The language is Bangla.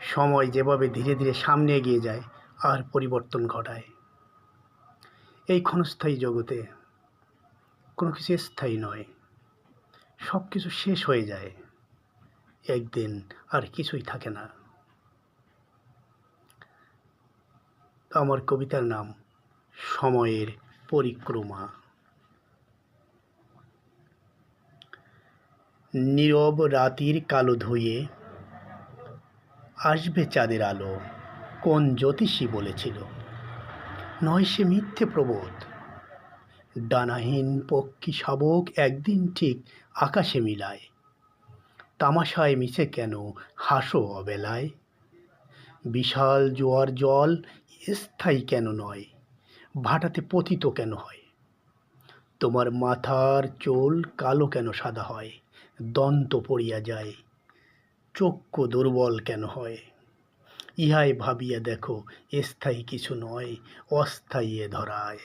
সময় যেভাবে ধীরে ধীরে সামনে এগিয়ে যায় আর পরিবর্তন ঘটায়। এই ক্ষণস্থায়ী জগতে কোনো কিছু স্থায়ী নয় সব কিছু শেষ হয়ে যায়, একদিন আর কিছুই থাকে না। আমার কবিতার নাম সময়ের পরিক্রমা। নীরব রাতির কালো ধুয়ে আসবে চাঁদের আলো, কোন জ্যোতিষী বলেছিল? নয় সে মিথ্যে প্রবোধ। ডানাহীন পক্ষী শাবক একদিন ঠিক আকাশে মিলায়। তামাশায় মিশে কেন হাসো অবেলায়? বিশাল জোয়ার জল স্থায়ী কেন নয়? ভাটাতে পতিত কেন হয়? তোমার মাথার চুল কালো কেন সাদা হয়? দন্ত পড়িয়া যায় চক্ষু দুর্বল কেন হয়? ইহাই ভাবিয়া দেখো স্থায়ী কিছু নয় অস্থায়ী ধরায়।